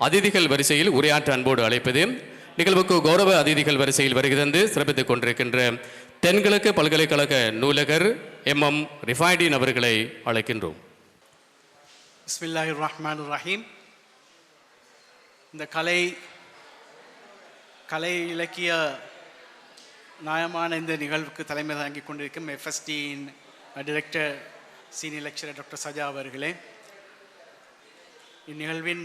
அதிதிகள் வரிசையில் உரையாற்ற அன்போடு அழைப்பது நிகழ்வுக்கு கௌரவ அதிதிகள் வரிசையில் வருகை தந்து சிறப்பித்துக் கொண்டிருக்கின்ற தென்கிழக்கு பல்கலைக்கழக நூலகர் எம் எம் ரிஃபாய்டின் அவர்களை அழைக்கின்றோம். இஸ்மில்லாஹி ரஹ்மான் ரஹீம் இந்த கலை கலை இலக்கிய நியாயமான இந்த நிகழ்வுக்கு தலைமை தாங்கிக் கொண்டிருக்கும் எஃப்எஸ்டியின் director senior lecturer doctor Saja அவர்களே. இந்நிகழ்வின்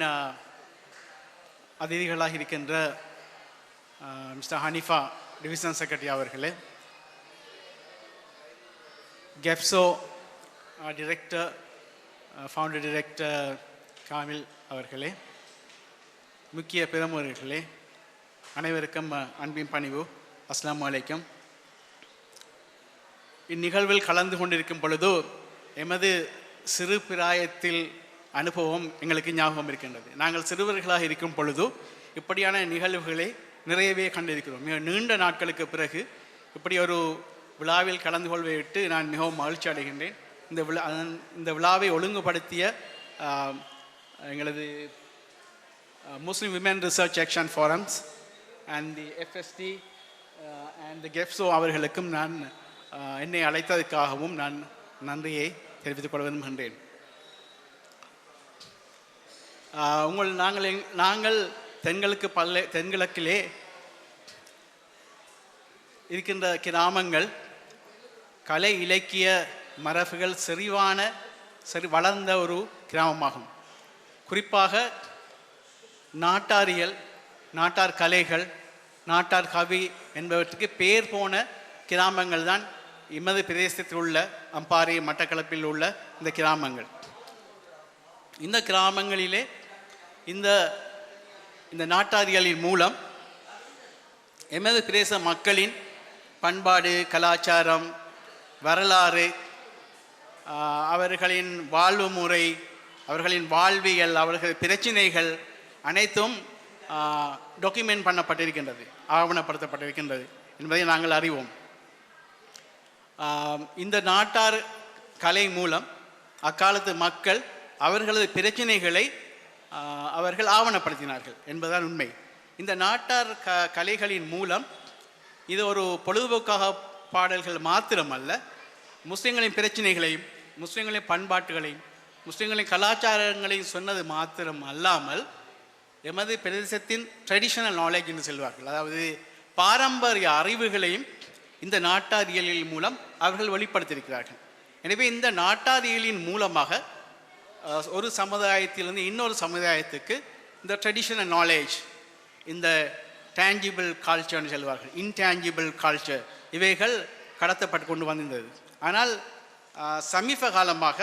அதிதிகளாக இருக்கின்ற மிஸ்டர் ஹனிஃபா டிவிஷன் செக்ரட்டரி அவர்களே. கெப்சோ டிரெக்டர் ஃபவுண்டர் டிரெக்டர் காமில் அவர்களே. முக்கிய பிரமுகர்களே அனைவருக்கும் அன்பின் பணிவு. அஸ்லாம் வலைக்கம் இந்நிகழ்வில் கலந்து கொண்டிருக்கும் பொழுது எமது சிறு பிராயத்தில் அனுபவம் எங்களுக்கு ஞாபகம் இருக்கின்றது. நாங்கள் சிறுவர்களாக இருக்கும் பொழுது இப்படியான நிகழ்வுகளை நிறையவே கண்டிருக்கிறோம். மிக நீண்ட நாட்களுக்கு பிறகு இப்படி ஒரு விழாவில் கலந்து கொள்வையிட்டு நான் மிகவும் மகிழ்ச்சி அடைகின்றேன். இந்த விழா இந்த விழாவை ஒழுங்குபடுத்திய எங்களது Muslim women research action forums and the FST and the the அவர்களுக்கும் நான் என்னை அழைத்ததற்காகவும் நான் நன்றியை தெரிவித்துக் கொள்ள விரும்புகின்றேன். உங்கள் நாங்கள் நாங்கள் தென்கிழக்கு பல்ல தென்கிழக்கிலே இருக்கின்ற கிராமங்கள் கலை இலக்கிய மரபுகள் செறிவான செறி வளர்ந்த ஒரு கிராமமாகும். குறிப்பாக நாட்டாரியல் நாட்டார் கலைகள் நாட்டார் கவி என்பவற்றுக்கு பேர் போன கிராமங்கள் தான் இமது பிரதேசத்தில் உள்ள அம்பாறை மட்டக்களப்பில் உள்ள இந்த கிராமங்கள். இந்த கிராமங்களிலே இந்த இந்த நாட்டாரியலின் மூலம் எமது பிரதேச மக்களின் பண்பாடு கலாச்சாரம் வரலாறு அவர்களின் வாழ்வு முறை அவர்களின் வாழ்வியல் அவர்கள் பிரச்சினைகள் அனைத்தும் டாக்குமெண்ட் பண்ணப்பட்டிருக்கின்றது ஆவணப்படுத்தப்பட்டிருக்கின்றது என்பதை நாங்கள் அறிவோம். இந்த நாட்டார் கலை மூலம் அக்காலத்து மக்கள் அவர்களது பிரச்சனைகளை அவர்கள் ஆவணப்படுத்தினார்கள் என்பதுதான் உண்மை. இந்த நாட்டார் க கலைகளின் மூலம் இது ஒரு பொழுதுபோக்காக பாடல்கள் மாத்திரமல்ல முஸ்லிம்களின் பிரச்சனைகளையும் முஸ்லிம்களின் பண்பாட்டுகளையும் முஸ்லிம்களின் கலாச்சாரங்களையும் சொன்னது மாத்திரம் அல்லாமல் எமது பிரதேசத்தின் ட்ரெடிஷனல் நாலேஜ் என்று சொல்வார்கள். அதாவது பாரம்பரிய அறிவுகளையும் இந்த நாட்டாரியலின் மூலம் அவர்கள் வெளிப்படுத்தியிருக்கிறார்கள். எனவே இந்த நாட்டாரியலின் மூலமாக ஒரு சமுதாயத்திலிருந்து இன்னொரு சமுதாயத்துக்கு இந்த ட்ரெடிஷனல் நாலேஜ் இந்த டேஞ்சிபிள் கல்ச்சர்னு சொல்வார்கள் இன்டேஞ்சிபிள் கல்ச்சர் இவைகள் கடத்தப்பட்டு கொண்டு வந்திருந்தது. ஆனால் சமீப காலமாக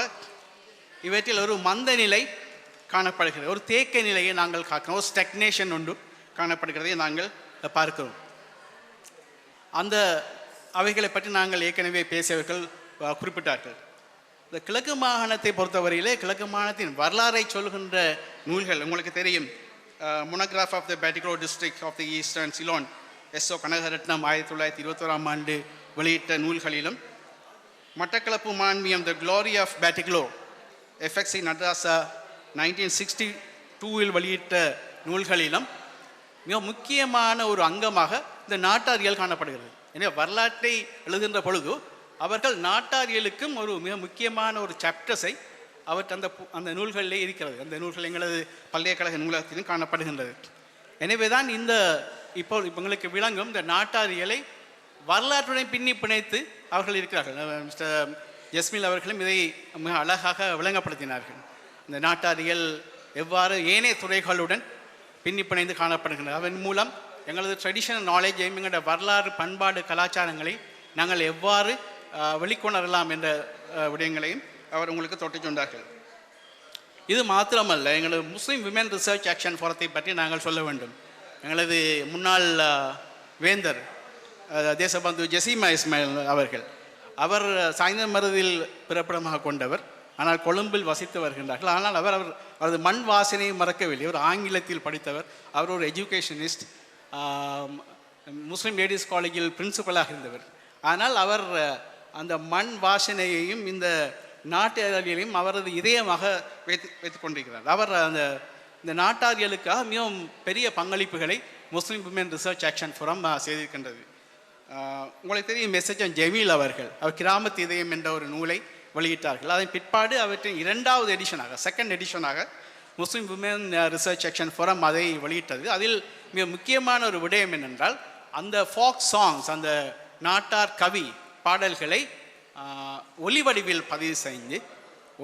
இவற்றில் ஒரு மந்த நிலை காணப்படுகிறது. ஒரு தேக்க நிலையை நாங்கள் காக்கிறோம். ஒரு ஸ்டெக்னேஷன் ஒன்று காணப்படுகிறதை நாங்கள் பார்க்கிறோம். அந்த அவைகளை பற்றி நாங்கள் ஏற்கனவே பேசியவர்கள் குறிப்பிட்டார்கள். இந்த கிழக்கு மாகாணத்தை பொறுத்தவரையிலே கிழக்கு மாகாணத்தின் வரலாறை சொல்கின்ற நூல்கள் உங்களுக்கு தெரியும். Monograph of the Batticaloa district of the eastern Ceylon S O Kanagaratnam ஆயிரத்தி தொள்ளாயிரத்தி இருபத்தோராம் ஆண்டு வெளியிட்ட நூல்களிலும் Mattakkalappu Manmiyam the glory of Batticaloa FXC Nadarajah nineteen sixty டூவில் வெளியிட்ட நூல்களிலும் மிக முக்கியமான ஒரு அங்கமாக இந்த நாட்டாரியல் காணப்படுகிறது. எனவே வரலாற்றை எழுதுகின்ற பொழுது அவர்கள் நாட்டாரியலுக்கும் ஒரு மிக முக்கியமான ஒரு சாப்டர்ஸை அவர் அந்த பு- அந்த நூல்களிலே இருக்கிறது. அந்த நூல்கள் எங்களது பல்கலைக்கழக நூலகத்திலும் காணப்படுகின்றது. எனவே தான் இந்த இப்போ இப்போ உங்களுக்கு விளங்கும் இந்த நாட்டாரியலை வரலாற்றுடன் பின்னி பிணைத்து அவர்கள் இருக்கிறார்கள். மிஸ்டர் ஜஸ்மில் அவர்களும் இதை மிக அழகாக விளங்கப்படுத்தினார்கள். இந்த நாட்டாரியல் எவ்வாறு ஏனைய துறைகளுடன் பின்னி பிணைந்து காணப்படுகின்றன அதன் மூலம் எங்களது ட்ரெடிஷனல் நாலேஜையும் எங்களோட வரலாறு பண்பாடு கலாச்சாரங்களை நாங்கள் எவ்வாறு வெளிக்கொணரலாம் என்ற விடயங்களையும் அவர் உங்களுக்கு தொட்டு சொன்னார்கள். இது மாத்திரமல்ல எங்களது முஸ்லீம் விமென் ரிசர்ச் ஆக்ஷன் ஃபோரத்தை பற்றி நாங்கள் சொல்ல வேண்டும். எங்களது முன்னாள் வேந்தர் தேசபந்து ஜசீமா இஸ்மாயில் அவர்கள். அவர் சாய்ந்த மருதில் பிறப்பிடமாக கொண்டவர் ஆனால் கொழும்பில் வசித்து வருகின்றார்கள். ஆனால் அவர் அவர் அவரது மண் வாசனையை மறக்கவில்லை. அவர் ஆங்கிலத்தில் படித்தவர். அவர் ஒரு எஜுகேஷனிஸ்ட் முஸ்லீம் லேடிஸ் காலேஜில் பிரின்சிபலாக இருந்தவர். ஆனால் அவர் அந்த மண் வாசனையையும் இந்த நாட்டியலையும் அவரது இதயமாக வைத்து வைத்து கொண்டிருக்கிறார். அவர் அந்த இந்த நாட்டாரியலுக்காக மிகவும் பெரிய பங்களிப்புகளை Muslim women research action forum செய்திருக்கின்றது. உங்களுக்கு தெரியும் மெசேஜன் ஜெமீல் அவர்கள் அவர் கிராமத்து இதயம் என்ற ஒரு நூலை வெளியிட்டார்கள். அதன் பிற்பாடு அவற்றின் இரண்டாவது எடிஷனாக second எடிஷனாக Muslim women research action forum அதை வெளியிட்டது. அதில் மிக முக்கியமான ஒரு விடயம் என்னென்றால் அந்த ஃபாக் சாங்ஸ் அந்த நாட்டார் கவி பாடல்களை ஒலி வடிவில் பதிவு செஞ்சு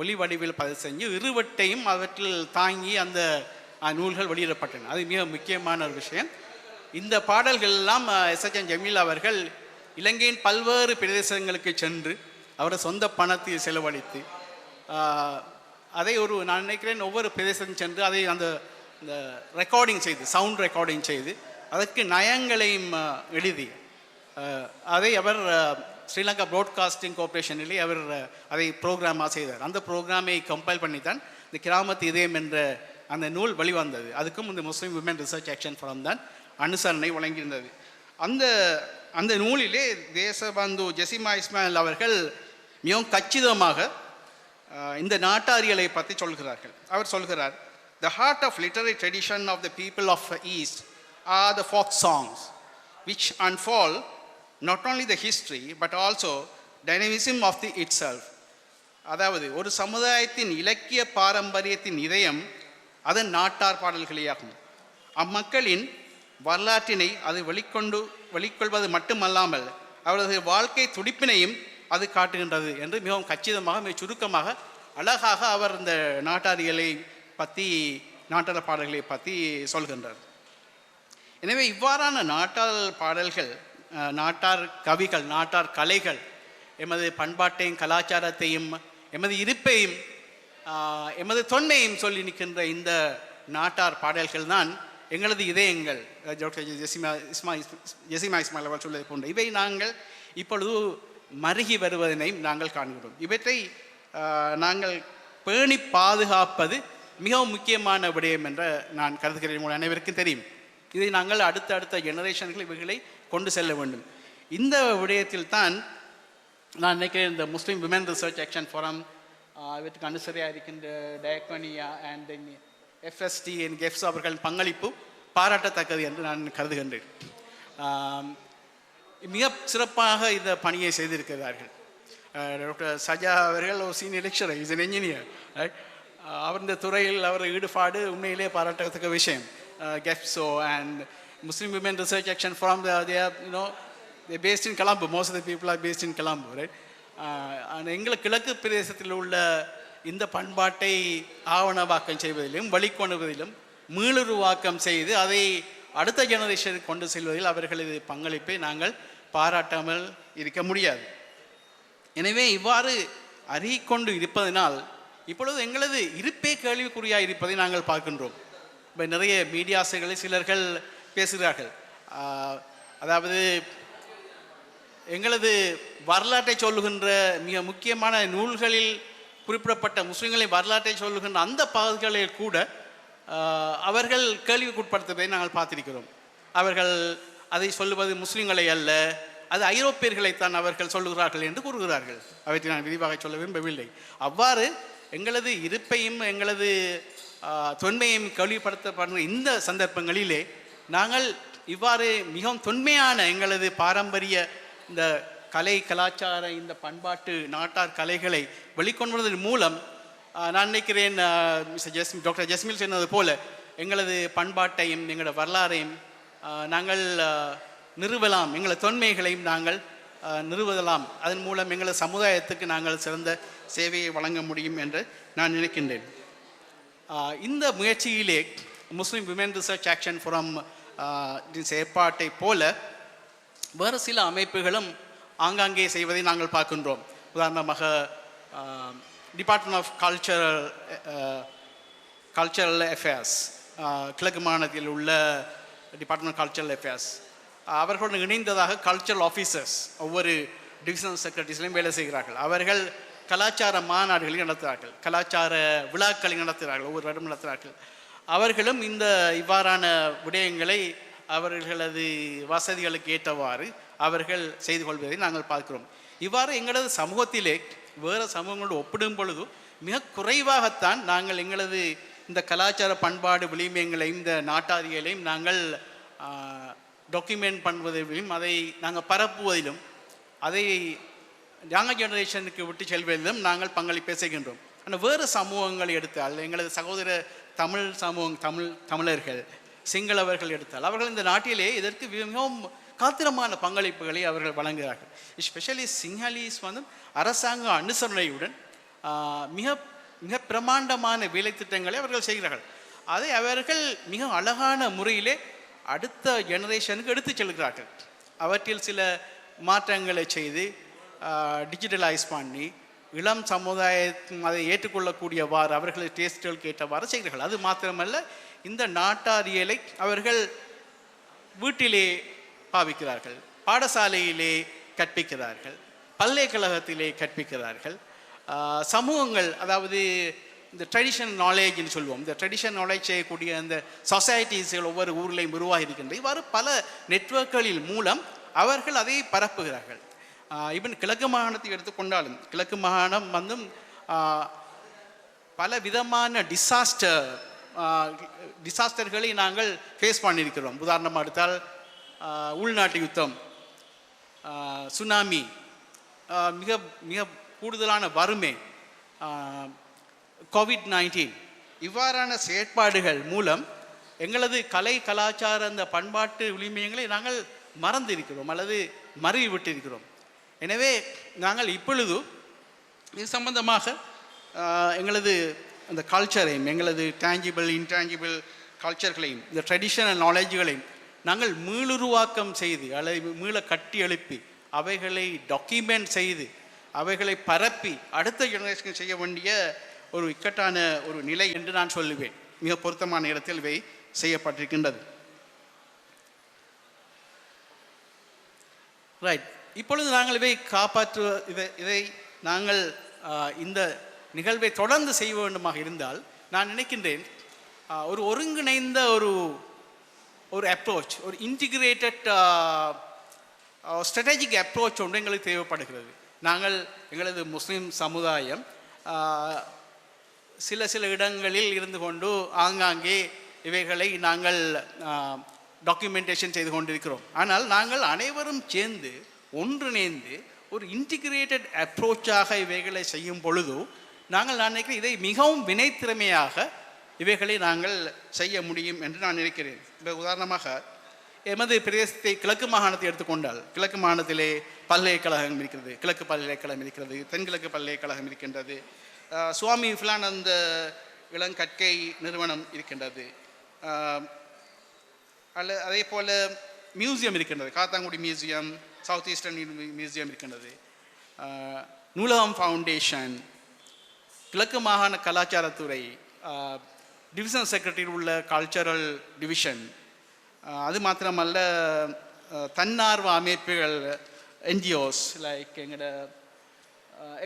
ஒலி வடிவில் பதிவு செஞ்சு இருவட்டையும் அவற்றில் தாங்கி அந்த நூல்கள் வெளியிடப்பட்டன. அது மிக முக்கியமான ஒரு விஷயம். இந்த பாடல்கள் எல்லாம் எஸ்எச்என் ஜமீல் அவர்கள் இலங்கையின் பல்வேறு பிரதேசங்களுக்கு சென்று அவரது சொந்த பணத்தை செலவழித்து அதை ஒரு நான் நினைக்கிறேன் ஒவ்வொரு பிரதேசம் சென்று அதை அந்த இந்த ரெக்கார்டிங் செய்து சவுண்ட் ரெக்கார்டிங் செய்து அதற்கு நயங்களையும் எழுதி அதை அவர் ஸ்ரீலங்கா ப்ராட்காஸ்டிங் கார்ப்பரேஷனிலே அவர் அதை ப்ரோக்ராமாக செய்தார். அந்த ப்ரோக்ராமை கம்பைல் பண்ணி தான் இந்த கிராமத்து இதயம் என்ற அந்த நூல் வெளிவந்தது. அதுக்கும் இந்த Muslim women research action forum தான் அனுசரணை வழங்கியிருந்தது. அந்த அந்த நூலிலே தேசபந்து ஜெசிமா இஸ்மாயில் அவர்கள் மிகவும் கச்சிதமாக இந்த நாட்டாரியலை பற்றி சொல்கிறார்கள். அவர் சொல்கிறார் the heart of literary tradition of the people of east are the folk songs which and fall not only the history but also dynamism of the itself. அதாவது ஒரு சமுதாயத்தின் இலக்கிய பாரம்பரியத்தின் இதயம் அதன் நாட்டார் பாடல்களேயாகும். அம்மக்களின் வரலாற்றினை அது வெளிக்கொண்டு வெளிக்கொள்வது மட்டுமல்லாமல் அவரது வாழ்க்கை துடிப்பினையும் அது காட்டுகின்றது என்று மிகவும் கச்சிதமாக மிக சுருக்கமாக அழகாக அவர் இந்த நாட்டாரியலை பற்றி நாட்டார பாடல்களை பற்றி சொல்கின்றார். எனவே இவ்வாறான நாட்டார் பாடல்கள் நாட்டார் கவிகள் நாட்டார் கலைகள் எமது பண்பாட்டையும் கலாச்சாரத்தையும் எமது இருப்பையும் எமது தொன்மையும் சொல்லி நிற்கின்ற இந்த நாட்டார் பாடல்கள் தான் எங்களது இதயங்கள். அஹ், டாக்டர் ஜெசிமா இஸ்மா ஜெசிமா இஸ்மாயில் அவர்கள் சொல்வது போன்ற. இவை நாங்கள் இப்பொழுது மருகி வருவதனை நாங்கள் காண்கிறோம். இவற்றை நாங்கள் பேணி பாதுகாப்பது மிகவும் முக்கியமான விடயம் என்ற நான் கருதுகிறேன். உங்கள் அனைவருக்கும் தெரியும். இதை நாங்கள் அடுத்த அடுத்த ஜெனரேஷன்கள் இவைகளை கொண்டு செல்ல வேண்டும். இந்த விடயத்தில் தான் நான் நினைக்கிறேன் இந்த Muslim women research action forum இவற்றுக்கு அனுசரியாக இருக்கின்ற டயக்கோனியா அண்ட் எஃப்எஸ்டி என் கெஃப்ஸ் அவர்களின் பங்களிப்பு பாராட்டத்தக்கது என்று நான் கருதுகின்றேன். மிக சிறப்பாக இந்த பணியை செய்திருக்கிறார்கள். டாக்டர் சஜா அவர்கள் ஒரு senior lecturer is an engineer அவர் இந்த துறையில் அவர் ஈடுபாடு உண்மையிலே பாராட்டத்தக்க விஷயம். கெஃப்ஸோ and Muslim women research action forum you know based in Colombo most of the people are based in Colombo right எங்களை கிழக்கு பிரதேசத்தில் உள்ள இந்த பண்பாட்டை ஆவணவாக்கம் செய்வதிலும் வழிகொணுவதிலும் மீளுருவாக்கம் செய்து அதை அடுத்த ஜெனரேஷனுக்கு கொண்டு செல்வதில் அவர்களது பங்களிப்பை நாங்கள் பாராட்டாமல் இருக்க முடியாது. எனவே இவ்வாறு அறிவிக்கொண்டு இருப்பதனால் இப்பொழுது எங்களது இருப்பே கேள்விக்குறியாக இருப்பதை நாங்கள் பார்க்கின்றோம். இப்போ நிறைய மீடியாசுகளில் சிலர்கள் பேசுகிறார்கள். அதாவது எங்களது வரலாற்றை சொல்லுகின்ற மிக முக்கியமான நூல்களில் குறிப்பிடப்பட்ட முஸ்லீம்களின் வரலாற்றை சொல்லுகின்ற அந்த பகுதிகளில் கூட அவர்கள் கேள்விக்குட்படுத்துவதை நாங்கள் பார்த்திருக்கிறோம். அவர்கள் அதை சொல்லுவது முஸ்லீம்களை அல்ல அது ஐரோப்பியர்களைத்தான் அவர்கள் சொல்லுகிறார்கள் என்று கூறுகிறார்கள். அவற்றை நான் விரிவாக சொல்ல விரும்பவில்லை. அவ்வாறு எங்களது இருப்பையும் எங்களது தொன்மையும் தொன்மையையும் கேள்விப்படுத்தப்படுற இந்த சந்தர்ப்பங்களிலே நாங்கள் இவ்வாறு மிகவும் தொன்மையான எங்களது பாரம்பரிய இந்த கலை கலாச்சார இந்த பண்பாட்டு நாட்டார் கலைகளை வெளிக்கொண்டுவதன் மூலம் நான் நினைக்கிறேன் மிஸ்டர் ஜெஸ் டாக்டர் ஜஸ்மில் சொன்னது போல எங்களது பண்பாட்டையும் எங்களோட வரலாறையும் நாங்கள் நிறுவலாம். எங்களது தொன்மைகளையும் நாங்கள் நிறுவலாம். அதன் மூலம் எங்களது சமுதாயத்துக்கு நாங்கள் சிறந்த சேவையை வழங்க முடியும் என்று நான் நினைக்கின்றேன். இந்த முயற்சியிலே Muslim women research action forum செயற்பாட்டை போல வேறு சில அமைப்புகளும் ஆங்காங்கே செய்வதை நாங்கள் பார்க்கின்றோம். உதாரணமாக department of cultural cultural affairs கிழக்கு மாநிலத்தில் உள்ள டிபார்ட்மெண்ட் கல்ச்சரல் அஃபேர்ஸ் அவர்களுடன் இணைந்ததாக கல்ச்சரல் ஆஃபீஸர்ஸ் ஒவ்வொரு டிவிஷனல் செக்ரட்டரிஸ்லையும் வேலை செய்கிறார்கள். அவர்கள் கலாச்சார மாநாடுகளை நடத்துகிறார்கள். கலாச்சார விழாக்களை நடத்துகிறார்கள். ஒவ்வொரு வருடம் நடத்துகிறார்கள். அவர்களும் இந்த இவ்வாறான விடயங்களை அவர்களது வசதிகளுக்கு ஏற்றவாறு அவர்கள் செய்து கொள்வதை நாங்கள் பார்க்கிறோம். இவ்வாறு எங்களது சமூகத்திலே வேறு சமூகங்களோடு ஒப்பிடும் பொழுது மிக குறைவாகத்தான் நாங்கள் எங்களது இந்த கலாச்சார பண்பாடு விளிமியங்களையும் இந்த நாட்டாரியலையும் நாங்கள் டாக்குமெண்ட் பண்ணுவதிலும் அதை நாங்கள் பரப்புவதிலும் அதை யங் ஜெனரேஷனுக்கு விட்டு செல்வதிலும் நாங்கள் பங்களிப்பை செய்கின்றோம். ஆனால் வேறு சமூகங்களை எடுத்தால் எங்களது சகோதர தமிழ் சமூகம் தமிழ் தமிழர்கள் சிங்களவர்கள் எடுத்தால் அவர்கள் இந்த நாட்டிலே இதற்கு மிகவும் காத்திரமான பங்களிப்புகளை அவர்கள் வழங்குகிறார்கள். எஸ்பெஷலி சிங்காலிஸ் வந்து அரசாங்க அனுசரணையுடன் மிக மிக பிரமாண்டமான வேலை திட்டங்களை அவர்கள் செய்கிறார்கள். அதை அவர்கள் மிக அழகான முறையிலே அடுத்த ஜெனரேஷனுக்கு எடுத்துச் செல்கிறார்கள். அவற்றில் சில மாற்றங்களை செய்து டிஜிட்டலைஸ் பண்ணி இளம் சமுதாயம் அதை ஏற்றுக்கொள்ளக்கூடியவாறு அவர்கள் டேஸ்ட்டுகளுக்கு கேட்டவாறு செய்கிறார்கள். அது மாத்திரமல்ல இந்த நாட்டாரியலை அவர்கள் வீட்டிலே பாவிக்கிறார்கள் பாடசாலையிலே கற்பிக்கிறார்கள் பல்கலைக்கழகத்திலே கற்பிக்கிறார்கள். சமூகங்கள் அதாவது இந்த ட்ரெடிஷன் நாலேஜ்னு சொல்லுவோம். இந்த ட்ரெடிஷன் நாலேஜ் செய்யக்கூடிய அந்த சொசைட்டிஸ்கள் ஒவ்வொரு ஊர்லேயும் உருவாகி இருக்கின்ற இவ்வாறு பல நெட்வொர்க்குகளின் மூலம் அவர்கள் அதை பரப்புகிறார்கள். ஈவன் கிழக்கு மாகாணத்தை எடுத்துக்கொண்டாலும் கிழக்கு மாகாணம் வந்து பல விதமான டிசாஸ்டர் டிசாஸ்டர்களை நாங்கள் ஃபேஸ் பண்ணியிருக்கிறோம். உதாரணமாக எடுத்தால் உள்நாட்டு யுத்தம் சுனாமி மிக மிக கூடுதலான வறுமை கோவிட் நைன்டீன் இவ்வாறான செயற்பாடுகள் மூலம் எங்களது கலை கலாச்சார அந்த பண்பாட்டு உரிமையங்களை நாங்கள் மறந்திருக்கிறோம் அல்லது மறவி விட்டிருக்கிறோம் எனவே நாங்கள் இப்பொழுது இது சம்பந்தமாக எங்களது அந்த கல்ச்சரையும் எங்களது டேஞ்சிபிள் இன்டேஞ்சிபிள் கல்ச்சர்களையும் இந்த ட்ரெடிஷனல் நாலேஜுகளையும் நாங்கள் மீளுருவாக்கம் செய்து அல்லது மீள கட்டி எழுப்பி அவைகளை டாக்குமெண்ட் செய்து அவைகளை பரப்பி அடுத்த ஜெனரேஷனுக்கு செய்ய வேண்டிய ஒரு இக்கட்டான ஒரு நிலை என்று நான் சொல்லுவேன். மிக பொருத்தமான இடத்தில் இவை செய்யப்பட்டிருக்கின்றது. ரைட் இப்பொழுது நாங்கள் இவை காப்பாற்று இதை இதை நாங்கள் இந்த நிகழ்வை தொடர்ந்து செய்ய வேண்டுமாக இருந்தால் நான் நினைக்கின்றேன் ஒரு ஒருங்கிணைந்த ஒரு ஒரு அப்ரோச் ஒரு இன்டிகிரேட்டட் ஸ்ட்ராட்டஜிக் அப்ரோச் ஒன்று எங்களுக்கு தேவைப்படுகிறது. நாங்கள் எங்களது முஸ்லீம் சமுதாயம் சில சில இடங்களில் இருந்து கொண்டு ஆங்காங்கே இவைகளை நாங்கள் டாக்குமெண்டேஷன் செய்து கொண்டிருக்கிறோம். ஆனால் நாங்கள் அனைவரும் சேர்ந்து ஒன்றிணைந்து ஒரு இன்டிகிரேட்டட் அப்ரோச்சாக இவைகளை செய்யும் பொழுது நாங்கள் நான் நினைக்கிறேன் இதை மிகவும் வினைத்திறமையாக இவைகளை நாங்கள் செய்ய முடியும் என்று நான் நினைக்கிறேன். இப்போ உதாரணமாக எமது பிரதேசத்தை கிழக்கு மாகாணத்தை எடுத்துக்கொண்டால் கிழக்கு மாகாணத்திலே பல்கலைக்கழகம் இருக்கிறது கிழக்கு பல்கலைக்கழகம் இருக்கிறது தென்கிழக்கு பல்கலைக்கழகம் இருக்கின்றது சுவாமி ஃபிலானந்த இளங்கற்கை நிறுவனம் இருக்கின்றது அல்ல அதே போல் மியூசியம் இருக்கின்றது Kattankudy museum south eastern museum இருக்கின்றது. நூலகம் ஃபவுண்டேஷன் கிழக்கு மாகாண கலாச்சாரத்துறை டிவிஷன் செக்ரட்டரி உள்ள கல்ச்சரல் டிவிஷன் அது மாத்திரமல்ல தன்னார்வ அமைப்புகள் என்ஜிஓஸ் லைக் எங்களோட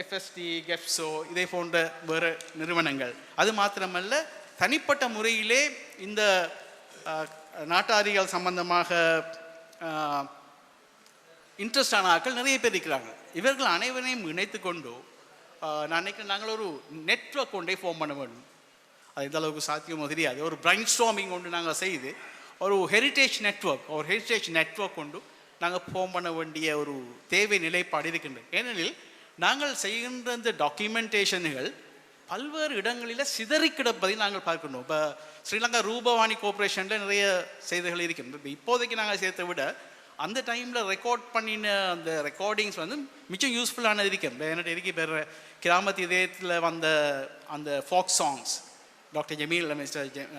எஃப்எஸ்டி கெப்ஸோ இதே போன்ற வேறு நிறுவனங்கள். அது மாத்திரமல்ல தனிப்பட்ட முறையிலே இந்த நாட்டாரிகள் சம்பந்தமாக இன்ட்ரெஸ்டான ஆட்கள் நிறைய பேர் இருக்கிறாங்க. இவர்கள் அனைவரையும் இணைத்து கொண்டு நான் நினைக்கிறேன் நாங்கள் ஒரு நெட்வொர்க் ஒன்றை ஃபார்ம் பண்ண வேண்டும். அது எந்த அளவுக்கு சாத்தியமோ தெரியாது. ஒரு பிரைன் ஸ்டாமிங் கொண்டு நாங்கள் செய்து ஒரு ஹெரிட்டேஜ் நெட்வொர்க் ஒரு ஹெரிட்டேஜ் நெட்வொர்க் கொண்டு நாங்கள் ஃபார்ம் பண்ண வேண்டிய ஒரு தேவை நிலைப்பாடு இருக்கின்றது. ஏனெனில் நாங்கள் செய்கின்ற இந்த டாக்குமெண்டேஷன்கள் பல்வேறு இடங்களில் சிதறி கிடப்பதை நாங்கள் பார்க்கணும் இப்போ ஸ்ரீலங்கா ரூபவாணி கோஆப்ரேஷனில் நிறைய செய்திகள் இருக்கின்றது. இப்போதைக்கு நாங்கள் சேர்த்த விட அந்த டைமில் ரெக்கார்ட் பண்ணின அந்த ரெக்கார்டிங்ஸ் வந்து மிச்சம் யூஸ்ஃபுல்லானது இருக்கும் என்னட்டு இருக்கு பேர் கிராமத்து இதயத்தில் வந்த அந்த folk songs doctor Jameel mister ஜெ-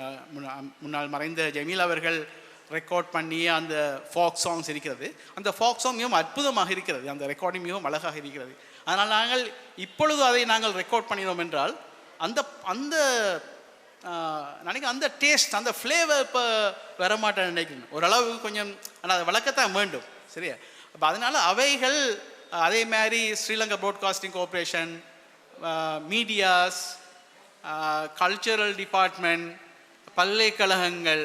முன்னாள் மறைந்த ஜமீல் அவர்கள் ரெக்கார்ட் பண்ணி அந்த ஃபோக் சாங்ஸ் இருக்கிறது. அந்த ஃபோக் சாங் மிகவும் அற்புதமாக இருக்கிறது. அந்த ரெக்கார்டிங் மிகவும் அழகாக இருக்கிறது. அதனால் நாங்கள் இப்பொழுது அதை நாங்கள் ரெக்கார்ட் பண்ணினோம் என்றால் அந்த அந்த நினைக்கிறேன் அந்த டேஸ்ட் அந்த ஃப்ளேவர் இப்போ வரமாட்டேன் நினைக்கிறேன் ஓரளவு கொஞ்சம் ஆனால் அதை வளர்க்கத்தான் வேண்டும். சரியா? அப்போ அதனால் அவைகள் அதே மாதிரி Sri Lanka broadcasting corporation medias cultural department பல்கலைக்கழகங்கள்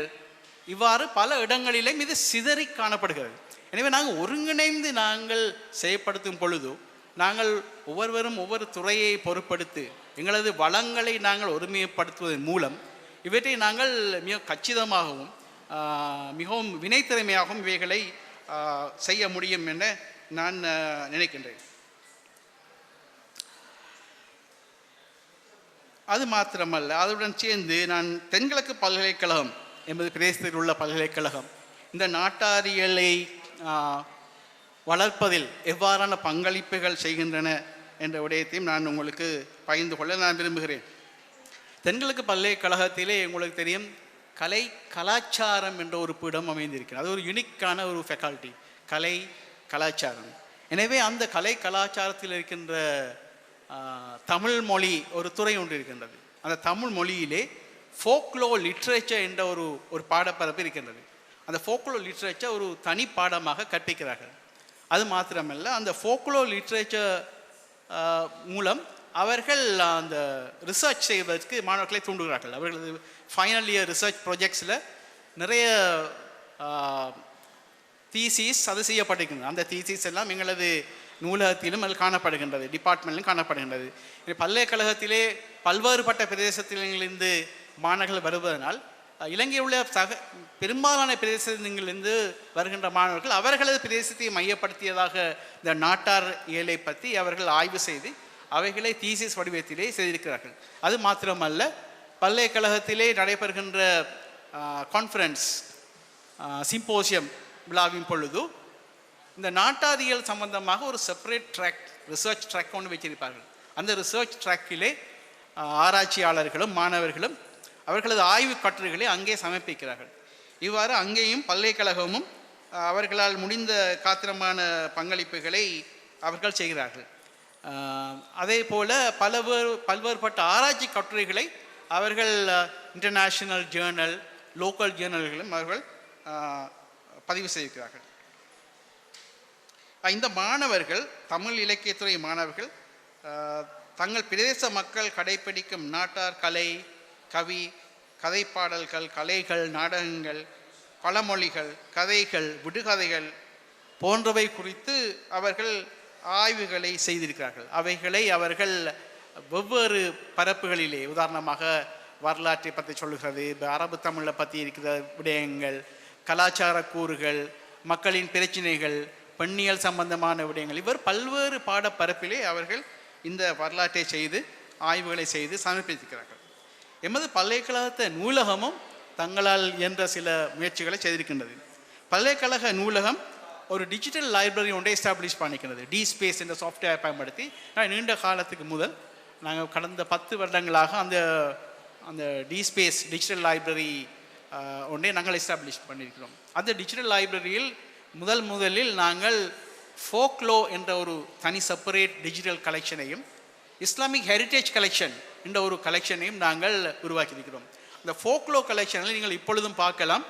இவ்வாறு பல இடங்களிலும் இது சிதறி காணப்படுகிறது. எனவே நாங்கள் ஒருங்கிணைந்து நாங்கள் செயற்படுத்தும் பொழுது நாங்கள் ஒவ்வொருவரும் ஒவ்வொரு துறையை பொருட்படுத்து எங்களது வளங்களை நாங்கள் ஒருமைப்படுத்துவதன் மூலம் இவற்றை நாங்கள் மிக கச்சிதமாகவும் மிகவும் வினைத்திறமையாகவும் இவைகளை செய்ய முடியும் என நான் நினைக்கின்றேன். அது மாத்திரமல்ல அதுடன் சேர்ந்து நான் தென்கிழக்கு பல்கலைக்கழகம் என்பது பிரதேசத்தில் உள்ள பல்கலைக்கழகம் இந்த நாட்டாரியலை வளர்ப்பதில் எவ்வாறான பங்களிப்புகள் செய்கின்றன என்ற விடயத்தையும் நான் உங்களுக்கு பகிர்ந்து கொள்ள நான் விரும்புகிறேன். தென்கிழக்கு பல்கலைக்கழகத்திலே உங்களுக்கு தெரியும் கலை கலாச்சாரம் என்ற ஒரு பீடம் அமைந்திருக்கிறது. அது ஒரு யுனிக்கான ஒரு ஃபெக்கால்ட்டி கலை கலாச்சாரம். எனவே அந்த கலை கலாச்சாரத்தில் இருக்கின்ற தமிழ் மொழி ஒரு துறை ஒன்று இருக்கின்றது. அந்த தமிழ் மொழியிலே ஃபோக்லோ லிட்ரேச்சர் என்ற ஒரு ஒரு பாடப்பரப்பு இருக்கின்றது. அந்த ஃபோக்லோ லிட்ரேச்சர் ஒரு தனி பாடமாக கற்பிக்கிறார்கள். அது மாத்திரமல்ல அந்த ஃபோக்லோ லிட்ரேச்சர் மூலம் அவர்கள் அந்த ரிசர்ச் செய்வதற்கு மாணவர்களை தூண்டுகிறார்கள். அவர்களது ஃபைனல் இயர் ரிசர்ச் ப்ராஜெக்ட்ஸில் நிறைய தீசிஸ் அது செய்யப்பட்டிருக்கின்றன அந்த தீசிஸ் எல்லாம் எங்களது நூலகத்திலும் அது காணப்படுகின்றது டிபார்ட்மெண்ட்டிலும் காணப்படுகின்றது. இது பல்கலைக்கழகத்திலே பல்வேறுபட்ட பிரதேசத்திலிருந்து மாணவர்கள் வருவதனால் இலங்கையில் உள்ள சக பெரும்பாலான பிரதேசங்களிலிருந்து வருகின்ற மாணவர்கள் அவர்களது பிரதேசத்தை மையப்படுத்தியதாக இந்த நாட்டார் இயலை பற்றி அவர்கள் ஆய்வு செய்து அவைகளை தீசிஸ் வடிவத்திலே செய்திருக்கிறார்கள். அது மாத்திரமல்ல பல்கலைக்கழகத்திலே நடைபெறுகின்ற கான்ஃபரன்ஸ் சிம்போசியம் விழாவின் பொழுது இந்த நாட்டாரியல் சம்பந்தமாக ஒரு செப்பரேட் ட்ராக் ரிசர்ச் ட்ராக் ஒன்று வச்சிருப்பார்கள். அந்த ரிசர்ச் ட்ராக்கிலே ஆராய்ச்சியாளர்களும் மாணவர்களும் அவர்களது ஆய்வு கட்டுரைகளை அங்கே சமர்ப்பிக்கிறார்கள். இவ்வாறு அங்கேயும் பல்கலைக்கழகமும் அவர்களால் முடிந்த காத்திரமான பங்களிப்புகளை அவர்கள் செய்கிறார்கள். அதே போல் பலவேறு பல்வேறுபட்ட ஆராய்ச்சி கட்டுரைகளை அவர்கள் இன்டர்நேஷ்னல் ஜேர்னல் லோக்கல் ஜேர்னல்களும் அவர்கள் பதிவு செய்திருக்கிறார்கள். இந்த மாணவர்கள் தமிழ் இலக்கியத்துறை மாணவர்கள் தங்கள் பிரதேச மக்கள் கடைப்பிடிக்கும் நாட்டார் கலை கவி கதைப்பாடல்கள் கலைகள் நாடகங்கள் பழமொழிகள் கதைகள் விடுகதைகள் போன்றவை குறித்து அவர்கள் ஆய்வுகளை செய்திருக்கிறார்கள். அவைகளை அவர்கள் வெவ்வேறு பரப்புகளிலே உதாரணமாக வரலாற்றை பற்றி சொல்லுகிறது அரபு தமிழை பற்றி இருக்கிற விடயங்கள் கலாச்சார கூறுகள் மக்களின் பிரச்சனைகள் பெண்ணியல் சம்பந்தமான விடயங்கள் இவர் பல்வேறு பாடப்பரப்பிலே அவர்கள் இந்த வரலாற்றை செய்து ஆய்வுகளை செய்து சமர்ப்பித்திருக்கிறார்கள். எமது பல்கலைக்கழகத்த நூலகமும் தங்களால் என்ற சில முயற்சிகளை செய்திருக்கின்றது. பல்கலைக்கழக நூலகம் ஒரு டிஜிட்டல் லைப்ரரி ஒன்றை எஸ்டாப்ளிஷ் பண்ணிக்கிறது டி ஸ்பேஸ் என்ற சாஃப்ட்வேர் பயன்படுத்தி நான் நீண்ட காலத்துக்கு முதல் நாங்கள் கடந்த பத்து வருடங்களாக அந்த அந்த டி ஸ்பேஸ் டிஜிட்டல் லைப்ரரி ஒன்றை நாங்கள் எஸ்டாப்ளிஷ் பண்ணியிருக்கிறோம். அந்த டிஜிட்டல் லைப்ரரியில் முதல் முதலில் நாங்கள் ஃபோக்லோ என்ற ஒரு தனி செப்பரேட் டிஜிட்டல் கலெக்ஷனையும் இஸ்லாமிக் ஹெரிட்டேஜ் கலெக்ஷன் என்ற ஒரு கலெக்ஷனையும் நாங்கள் உருவாக்கியிருக்கிறோம். இந்த ஃபோக்லோ கலெக்ஷனில் நீங்கள் இப்பொழுதும் பார்க்கலாம்.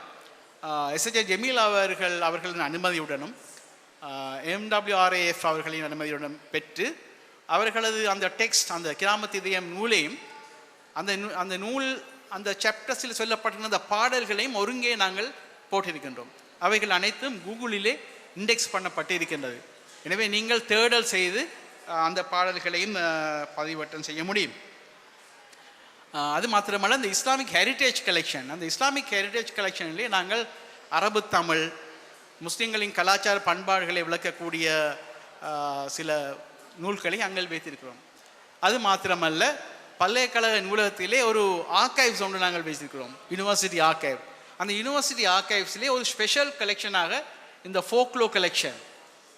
எஸ்எச்ஏ ஜெமீல் அவர்கள் அவர்களின் அனுமதியுடனும் எம்டபிள்யூஆர்ஏஎஃப் அவர்களின் அனுமதியுடன் பெற்று அவர்களது அந்த டெக்ஸ்ட் அந்த கிராமத்து இதயம் நூலையும் அந்த நூ- அந்த நூல் அந்த சாப்டர்ஸில் சொல்லப்பட்டிருந்த அந்த பாடல்களையும் ஒருங்கே நாங்கள் போட்டிருக்கின்றோம். அவைகள் அனைத்தும் கூகுளிலே இண்டெக்ஸ் பண்ணப்பட்டு இருக்கின்றது எனவே நீங்கள் தேடல் செய்து அந்த பாடல்களையும் பதிவட்டம் செய்ய முடியும். அது மாத்திரமல்ல இந்த இஸ்லாமிக் ஹெரிட்டேஜ் கலெக்ஷன் அந்த இஸ்லாமிக் ஹெரிட்டேஜ் கலெக்ஷன்லேயே நாங்கள் அரபு தமிழ் முஸ்லீம்களின் கலாச்சார பண்பாடுகளை விளக்கக்கூடிய சில நூல்களை அங்கே வைத்திருக்கிறோம். அது மாத்திரமல்ல பல்கலைக்கழக நூலகத்திலே ஒரு ஆர்கைவ்ஸ் ஒன்று நாங்கள் வைத்திருக்கிறோம் யூனிவர்சிட்டி ஆர்கைவ் அந்த யூனிவர்சிட்டி ஆர்கைவ்ஸ்லேயே ஒரு ஸ்பெஷல் கலெக்ஷனாக இந்த folklore collection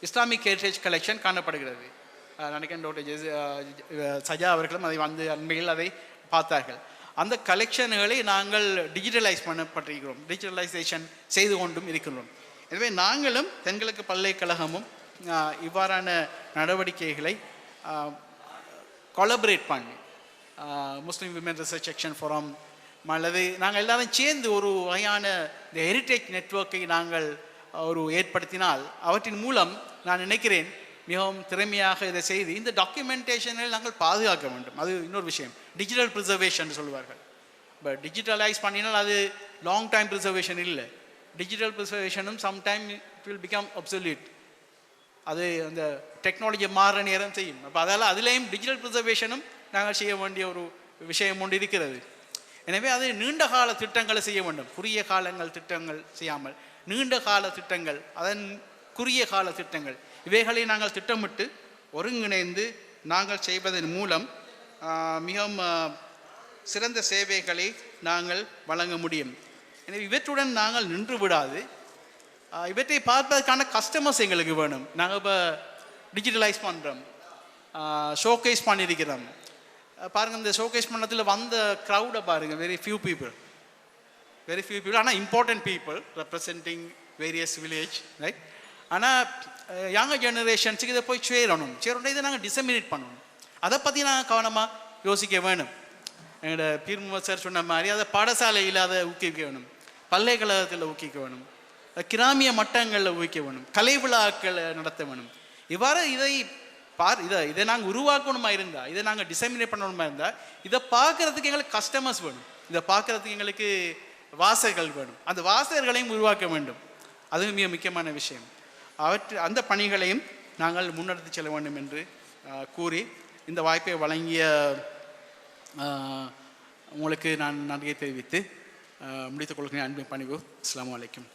Islamic heritage collection காணப்படுகிறது. நினைக்கிறேன் டாக்டர் ஜெஸ் சஜா அவர்களும் அதை வந்து அண்மையில் அதை பார்த்தார்கள். அந்த கலெக்ஷன்களை நாங்கள் டிஜிட்டலைஸ் பண்ணப்பட்டிருக்கிறோம். டிஜிட்டலைசேஷன் செய்து கொண்டும் இருக்கின்றோம். எனவே நாங்களும் தென்கிழக்கு பல்கலைக்கழகமும் இவ்வாறான நடவடிக்கைகளை கொலபரேட் பண்ணி Muslim women research section forum அல்லது நாங்கள் எல்லாரும் சேர்ந்து ஒரு வகையான இந்த ஹெரிட்டேஜ் நெட்வொர்க்கை நாங்கள் ஒரு ஏற்படுத்தினால் அவற்றின் மூலம் நான் நினைக்கிறேன் மிகவும் திறமையாக இதை செய்து இந்த டாக்குமெண்டேஷனில் நாங்கள் பாதுகாக்க வேண்டும். அது இன்னொரு விஷயம். டிஜிட்டல் ப்ரிசர்வேஷன் சொல்வார்கள். பட் டிஜிட்டலைஸ் பண்ணினால் அது லாங் டைம் ப்ரிசர்வேஷன் இல்லை. Digital ப்ரிசர்வேஷனும் sometime it will become absolute அது அந்த டெக்னாலஜி மாறுற நேரம் செய்யும். அப்போ அதால் அதுலேயும் டிஜிட்டல் ப்ரிசர்வேஷனும் நாங்கள் செய்ய வேண்டிய ஒரு விஷயம் ஒன்று இருக்கிறது. எனவே அது நீண்ட கால திட்டங்களை செய்ய வேண்டும். குறுகிய காலங்கள் திட்டங்கள் செய்யாமல். நீண்ட கால திட்டங்கள் அதன் குறுகிய கால திட்டங்கள். இவைகளை நாங்கள் திட்டமிட்டு ஒருங்கிணைந்து நாங்கள் செய்வதன் மூலம் மிகவும் சிறந்த சேவைகளை நாங்கள் வழங்க முடியும். எனவே இவற்றுடன் நாங்கள் நின்று விடாது. இவற்றை பார்ப்பதற்கான கஸ்டமர்ஸ் எங்களுக்கு வேணும். நாங்கள் இப்போ டிஜிட்டலைஸ் பண்ணுறோம் ஷோகேஸ் பண்ணியிருக்கிறோம். பாருங்கள் இந்த ஷோகேஸ் பண்ணத்தில் வந்த க்ரௌடை பாருங்கள் very few people very few people ஆனால் important people representing various village right ஆனால் யங்க ஜெனரேஷன்ஸுக்கு இதை போய் சேரணும். சேரணும் இதை நாங்கள் டிசமினேட் பண்ணணும். அதை பற்றி நாங்கள் கவனமாக யோசிக்க வேணும். எங்களோட பீர்முக சார் சொன்ன மாதிரி அதை பாடசாலையில் அதை ஊக்குவிக்க வேணும். பல்கலைக்கழகத்தில் ஊக்குவிக்க வேணும். கிராமிய மட்டங்களில் ஊக்குவிக்க வேணும். கலை விழாக்களை நடத்த வேணும். இவ்வாறு இதை பார் இதை இதை நாங்கள் உருவாக்கணுமா இருந்தால் இதை நாங்கள் டிசைமினேட் பண்ணணுமா இருந்தால் இதை பார்க்குறதுக்கு எங்களுக்கு கஸ்டமர்ஸ் வேணும். இதை பார்க்குறதுக்கு எங்களுக்கு வாசகர்கள் வேணும். அந்த வாசகர்களையும் உருவாக்க வேண்டும். அதுவும் மிக முக்கியமான விஷயம். அவற்று அந்த பணிகளையும் நாங்கள் முன்னெடுத்து செல்ல வேண்டும் என்று கூறி இந்த வாய்ப்பை வழங்கிய உங்களுக்கு நான் நன்றியை தெரிவித்து முடித்துக் கொள்கிறேன். அன்பு பணிவு. அஸ்லாம் வலைக்கம்